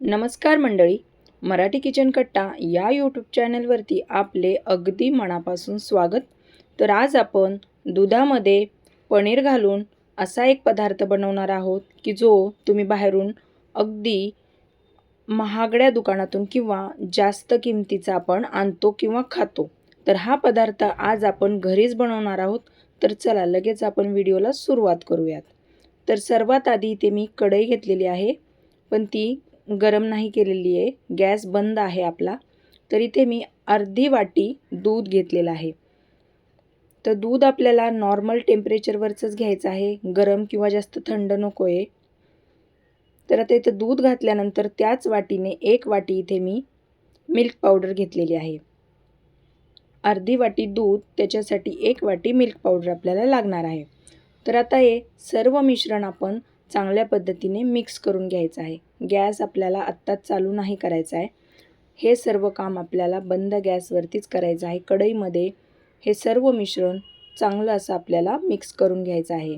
नमस्कार मंडळी मराठी किचन कट्टा या यूट्यूब चॅनलवरती आपले अगदी मनापासून स्वागत. तर आज आपण दुधामध्ये पनीर घालून असा एक पदार्थ बनवणार आहोत की जो तुम्ही बाहेरून अगदी महागड्या दुकानातून किंवा जास्त किमतीचा आपण आणतो किंवा खातो. तर हा पदार्थ आज आपण घरीच बनवणार आहोत. तर चला लगेच आपण व्हिडिओला सुरुवात करूयात. तर सर्वात आधी इथे मी कढई घेतलेली आहे. पण ती गरम नाही केलेली आहे. गॅस बंद आहे आपला. तर इथे मी अर्धी वाटी दूध घेतलेलं आहे. तर दूध आपल्याला नॉर्मल टेम्परेचरवरचंच घ्यायचं आहे. गरम किंवा जास्त थंड नको आहे तर आता इथं दूध घातल्यानंतर त्याच वाटीने एक वाटी इथे मी मिल्क पावडर घेतलेली आहे. अर्धी वाटी दूध त्याच्यासाठी एक वाटी मिल्क पावडर आपल्याला लागणार आहे. तर आता हे सर्व मिश्रण आपण चांगल्या पद्धतीने मिक्स करून घ्यायचं आहे. गॅस आपल्याला आत्ताच चालू नाही करायचा आहे. हे सर्व काम आपल्याला बंद गॅसवरतीच करायचं आहे. कढईमध्ये हे सर्व मिश्रण चांगलं असं आपल्याला मिक्स करून घ्यायचं आहे.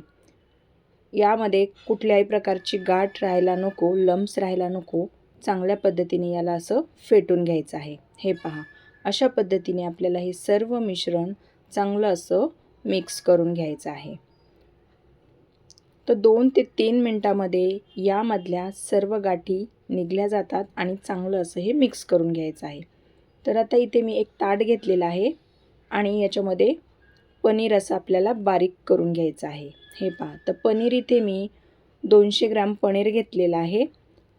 यामध्ये कुठल्याही प्रकारची गाठ राहायला नको लम्स राहायला नको. चांगल्या पद्धतीने याला असं फेटून घ्यायचं आहे. हे पहा. अशा पद्धतीने आपल्याला हे सर्व मिश्रण चांगलं असं मिक्स करून घ्यायचं आहे. तर दोन ते तीन मिनटामध्ये यामधल्या सर्व गाठी निघल्या जातात आणि चांगलं असं हे मिक्स करून घ्यायचं आहे. तर आता इथे मी एक ताट घेतलेलं आहे आणि याच्यामध्ये पनीर असं आपल्याला बारीक करून घ्यायचं आहे. हे पहा तर पनीर इथे मी दोनशे ग्रॅम पनीर घेतलेलं आहे.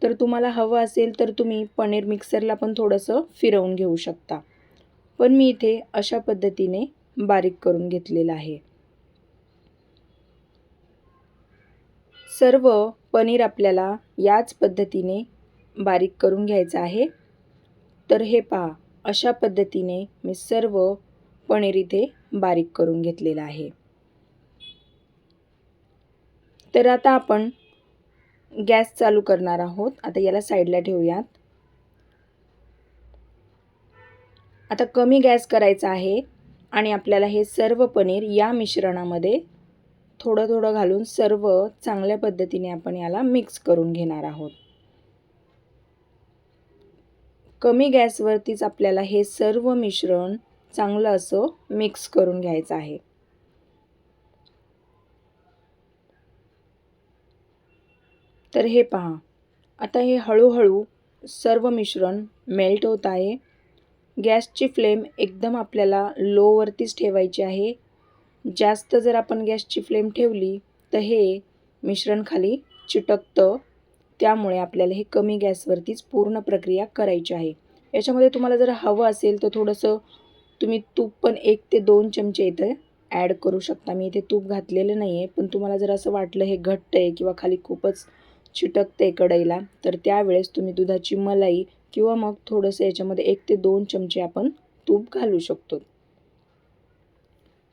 तर तुम्हाला हवं असेल तर तुम्ही पनीर मिक्सरला पण थोडंसं फिरवून घेऊ शकता. पण मी इथे अशा पद्धतीने बारीक करून घेतलेलं आहे. सर्व पनीर आपल्याला याच पद्धतीने बारीक करून घ्यायचं आहे. तर हे पहा अशा पद्धतीने मी सर्व पनीर इथे बारीक करून घेतलेलं आहे. तर आता आपण गॅस चालू करणार आहोत. आता याला साईडला ठेवूयात. आता कमी गॅस करायचा आहे आणि आपल्याला हे सर्व पनीर या मिश्रणामध्ये थोडं थोडं घालून सर्व चांगल्या पद्धतीने आपण याला मिक्स करून घेणार आहोत. कमी गॅसवरतीच आपल्याला हे सर्व मिश्रण चांगलं असं मिक्स करून घ्यायचं आहे. तर हे पहा आता हे हळूहळू सर्व मिश्रण मेल्ट होत आहे. गॅसची फ्लेम एकदम आपल्याला लोवरतीच ठेवायची आहे. जास्त जर आपण गॅसची फ्लेम ठेवली तर हे मिश्रण खाली चिटकतं. त्यामुळे आपल्याला हे कमी गॅसवरतीच पूर्ण प्रक्रिया करायची आहे. याच्यामध्ये तुम्हाला जर हवं असेल तर थोडंसं तुम्ही तूप पण एक ते दोन चमचे इथं ॲड करू शकता. मी इथे तूप घातलेलं नाही आहे पण तुम्हाला जर असं वाटलं हे घट्ट आहे किंवा खाली खूपच चिटकतं आहे कढईला तर त्यावेळेस तुम्ही दुधाची मलाई किंवा मग थोडंसं याच्यामध्ये एक ते दोन चमचे आपण तूप घालू शकतो.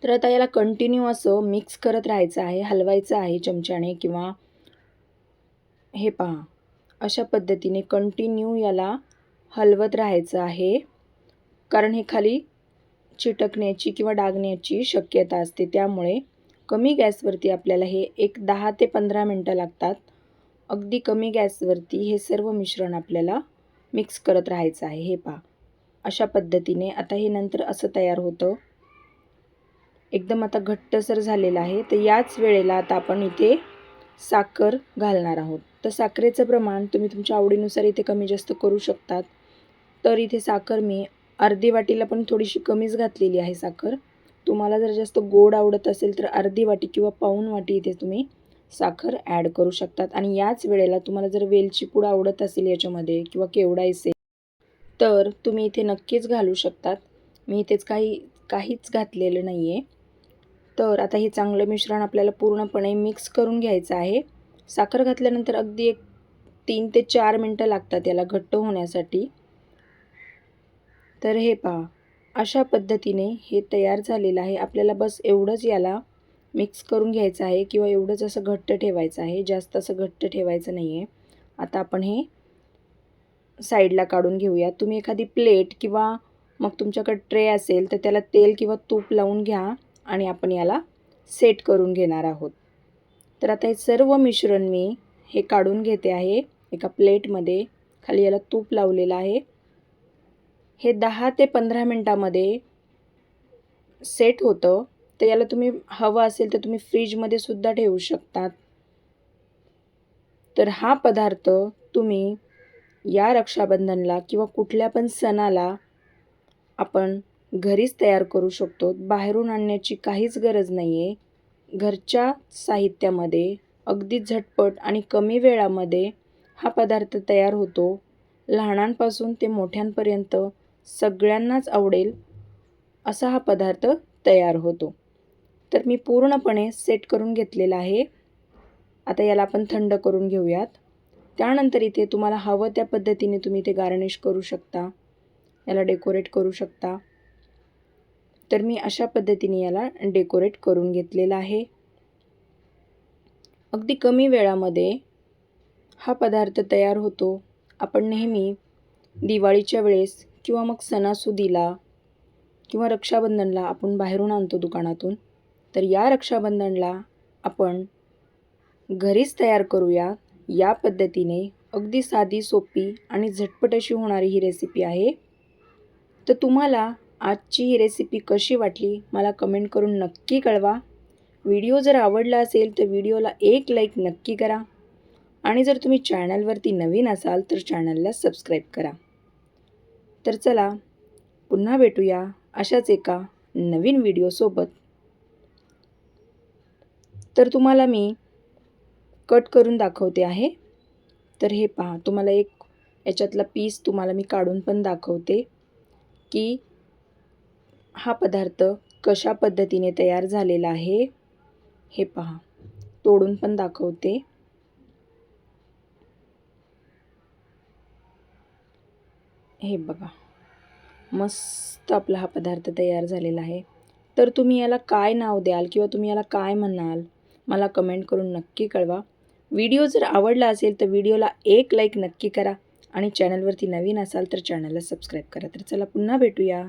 तर आता याला कंटिन्यू असं मिक्स करत राहायचं आहे हलवायचं आहे चमच्याने किंवा हे पहा अशा पद्धतीने कंटिन्यू याला हलवत राहायचं आहे. कारण हे खाली चिटकण्याची किंवा डागण्याची शक्यता असते. त्यामुळे कमी गॅसवरती आपल्याला हे एक दहा ते पंधरा मिनटं लागतात. अगदी कमी गॅसवरती हे सर्व मिश्रण आपल्याला मिक्स करत राहायचं आहे. हे पहा अशा पद्धतीने. आता हे नंतर असं तयार होतं. एकदम आता घट्टसर झालेला आहे. तर याच वेळेला आता आपण इथे साखर घालणार आहोत. तर साखरेचं प्रमाण तुम्ही तुमच्या आवडीनुसार इथे कमी जास्त करू शकतात. तर इथे साखर मी अर्धी वाटीला पण थोडीशी कमीच घातलेली आहे साखर. तुम्हाला जर जास्त गोड आवडत असेल तर अर्धी वाटी किंवा पाऊण वाटी इथे तुम्ही साखर ॲड करू शकतात. आणि याच वेळेला तुम्हाला जर वेलची पूड आवडत असेल याच्यामध्ये किंवा केवडा असेल तर तुम्ही इथे नक्कीच घालू शकतात. मी इथेच काही काहीच घातलेलं नाही आहे तर आता हे चांगलं मिश्रण आपल्याला पूर्णपणे मिक्स करून घ्यायचं आहे. साखर घातल्यानंतर अगदी एक तीन ते चार मिनटं लागतात याला घट्ट होण्यासाठी. तर हे पहा अशा पद्धतीने हे तयार झालेलं आहे. आपल्याला बस एवढंच याला मिक्स करून घ्यायचं आहे किंवा एवढंच असं घट्ट ठेवायचं आहे. जास्त असं घट्ट ठेवायचं नाही आहे. आता आपण हे साईडला काढून घेऊया. तुम्ही एखादी प्लेट किंवा मग तुमच्याकडे ट्रे असेल तर त्याला तेल किंवा तूप लावून घ्या. आणि आपण याला सेट करून घेणार आहोत. तर आता हे सर्व मिश्रण मी हे काढून घेते आहे. एका प्लेटमध्ये खाली याला तूप लावलेलं आहे. हे दहा ते पंधरा मिनटामध्ये सेट होतं. तर याला तुम्ही हवं असेल तर तुम्ही फ्रीजमध्ये सुद्धा ठेवू शकतात. तर हा पदार्थ तुम्ही या रक्षाबंधनला किंवा कुठल्या पण सणाला आपण घरीच तयार करू शकतो. बाहेरून आणण्याची काहीच गरज नाही आहे घरच्या साहित्यामध्ये अगदी झटपट आणि कमी वेळामध्ये हा पदार्थ तयार होतो. लहानांपासून ते मोठ्यांपर्यंत सगळ्यांनाच आवडेल असा हा पदार्थ तयार होतो. तर मी पूर्णपणे सेट करून घेतलेला आहे. आता याला आपण थंड करून घेऊयात. त्यानंतर इथे तुम्हाला हवं त्या पद्धतीने तुम्ही ते गार्निश करू शकता. याला डेकोरेट करू शकता. तर मी अशा पद्धतीने याला डेकोरेट करून घेतलेला आहे. अगदी कमी वेळामध्ये हा पदार्थ तयार होतो. आपण नेहमी दिवाळीच्या वेळेस किंवा मग सणासुदीला किंवा रक्षाबंधनला आपण बाहेरून आणतो दुकानातून. तर या रक्षाबंधनला आपण घरीच तयार करूया. या पद्धतीने अगदी साधी सोपी आणि झटपट अशी होणारी ही रेसिपी आहे. तर तुम्हाला आजची ही रेसिपी कशी वाटली मला कमेंट करून नक्की कळवा. व्हिडिओ जर आवडला असेल तर व्हिडिओला एक लाईक नक्की करा. आणि जर तुम्ही चॅनलवरती नवीन असाल तर चॅनलला सबस्क्राईब करा. तर चला पुन्हा भेटूया अशाच एका नवीन व्हिडिओसोबत तर तुम्हाला मी कट करून दाखवते आहे. तर हे पहा तुम्हाला एक याच्यातला पीस तुम्हाला मी काढून पण दाखवते की हा पदार्थ कशा पद्धतीने तयार झालेला आहे हे पहा. तोडून पण दाखवते. हे बघा. मस्त आपला हा पदार्थ तयार झालेला आहे. तर तुम्ही याला काय नाव द्याल किंवा तुम्ही याला काय म्हणाल मला कमेंट करून नक्की कळवा. व्हिडिओ जर आवडला असेल तर व्हिडिओला एक लाईक नक्की करा. आणि चॅनलवरती नवीन असाल तर चॅनलला सबस्क्राईब करा. तर चला पुन्हा भेटूया.